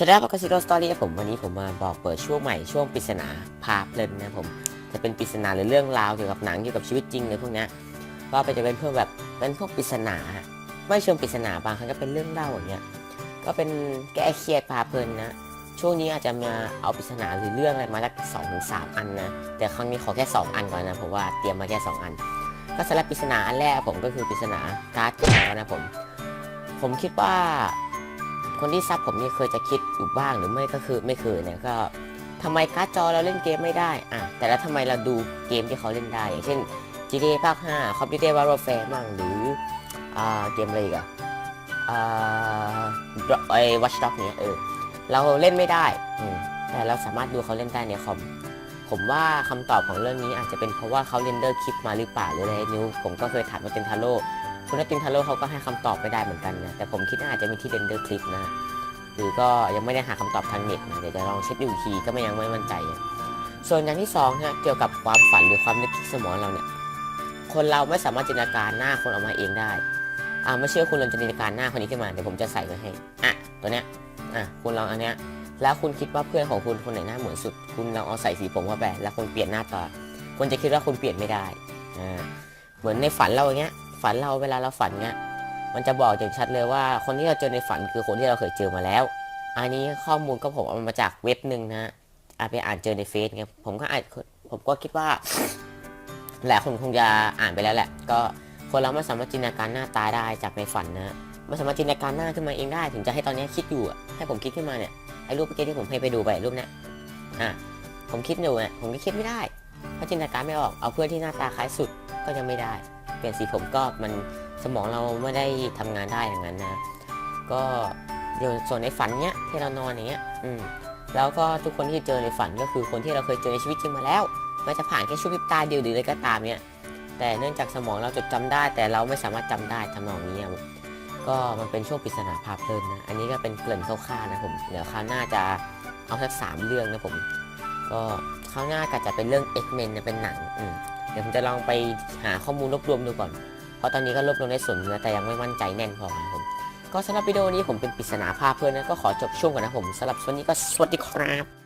สวัสดีครับกับซิโรสตอรี่ผมวันนี้ผมมาบอกเปิดช่วงใหม่ช่วงปริศนาพาเพลินนะผมจะเป็นปริศนาหรือเรื่องราวเกี่ยวกับหนังเกี่ยวกับชีวิตจริงเลยพวกนี้ก็ไปจะเป็นพวกแบบเป็นพวกปริศนา ไม่เชิงปริศนาบางครั้งก็เป็นเรื่องเล่าอย่างเงี้ยก็เป็นแก้เครียดพาเพลินนะ ช่วงนี้อาจจะมาเอาปริศนาหรือเรื่องอะไรมาสักสองถึงสามอันนะแต่ครั้งนี้ขอแค่สองอันก่อนนะผมว่าเตรียมมาแค่สองอัน ก็สำหรับปริศนาอันแรกผมก็คือปริศนาการ์ดแก้วนะผม ผมคิดว่า คนที่ซับผมนี่เคยจะคิดอยู่บ้างหรือไม่ก็คือไม่เคยเนี่ยก็ทำไมการ์ดจอเราเล่นเกมไม่ได้อะแต่แล้วทำไมเราดูเกมที่เขาเล่นได้ อย่างเช่น GTA ภาค5 Call of Duty Warfare บ้างหรืออ่าเกมอะไรอีกอะอ่าไอ้ Watch Dogs เนี่ยเออเราเล่นไม่ได้อืมแต่เราสามารถดูเขาเล่นได้ในคอมผมว่าคำตอบของเรื่องนี้อาจจะเป็นเพราะว่าเขาเรนเดอร์คลิปมาหรือเปล่าหรืออะไรนิ้วผมก็เคยถามมาตินทาโร่ คุณนัตินทาโร่เขาก็ให้คำตอบไม่ได้เหมือนกันนะแต่ผมคิดว่าอาจจะมีที่เรนเดอร์คลิปนะหรือก็ยังไม่ได้หาคำตอบทางเน็ตนะเดี๋ยวจะลองเช็คดูอีกทีก็ไม่ยังไม่มั่นใจ ส่วนอย่างที่สองฮะเกี่ยวกับความฝันหรือความนึกคิดสมองเราเนี่ยคนเราไม่สามารถจินตนาการหน้าคนออกมาเองได้อ่าไม่เชื่อคุณลองจินตนาการหน้าคนนี้ขึ้นมาเดี๋ยวผมจะใส่ไว้ให้อะตัวเนี้ยอะคุณลองอันเนี้ยแล้วคุณคิดว่าเพื่อนของคุณคนไหนหน้าเหมือนสุด คุณลองเอาใส่สีผมเข้าไปแล้วคุณเปลี่ยนหน้าตาคุณจะคิดว่าคุณเปลี่ยนไม่ได้อ่าเหมือนในฝันเราอย่างเงี้ย ฝันเราเวลาเราฝันเงี้ยมันจะบอกอย่างชัดเลยว่าคนที่เราเจอในฝันคือคนที่เราเคยเจอมาแล้ว อันนี้ข้อมูลก็ผมเอามาจากเว็บหนึ่งนะอาไปอ่านเจอในเฟซไงผมก็อ่านผมก็คิดว่าหลายคนคงจะอ่านไปแล้วแหละ ก็คนเราไม่สามารถจินตนาการหน้าตาได้จากในฝันนะไม่สามารถจินตนาการหน้าขึ้นมาเองได้ ถึงจะให้ตอนนี้คิดอยู่ให้ผมคิดขึ้นมาเนี่ยไอ้รูปเมื่อกี้ที่ผมให้ไปดูไปรูปเนี้ยอะผมคิดอยู่เนี่ยผมก็คิดไม่ได้เพราะจินตนาการไม่ออกเอาเพื่อนที่หน้าตาคล้ายสุดก็ยังไม่ได้ เปลี่ยนสีผมก็มันสมองเราไม่ได้ทำงานได้อย่างนั้นนะก็เดี๋ยวส่วนในฝันเนี้ยที่เรานอนอย่างเงี้ยอืมแล้วก็ทุกคนที่เจอในฝันก็คือคนที่เราเคยเจอในชีวิตจริงมาแล้วไม่จะผ่านแค่ช่วงพริบตาเดียวหรืออะไรก็ตามเนี่ยแต่เนื่องจากสมองเราจดจำได้ แต่เราไม่สามารถจำได้ทำนองนี้ก็มันเป็นช่วงปริศนาภาพเพลินนะอันนี้ก็เป็นเกริ่นคร่าวๆนะผมเดี๋ยวคราวหน้าจะเอาสักสามเรื่องนะผม ก็คราวหน้าก็จะเป็นเรื่อง X-Men นะเป็นหนังอืม ดี๋ยวผมจะลองไปหาข้อมูลรวบรวมดูก่อน เพราะตอนนี้ก็รวบรวมได้ส่วนเนื้อแต่ยังไม่มั่นใจแน่นพอครับผม ก็สำหรับวิดีโอนี้ผมเป็นปริศนาภาพเพื่อนนะก็ขอจบช่วงก่อนนะผมสำหรับวันนี้ก็สวัสดีครับ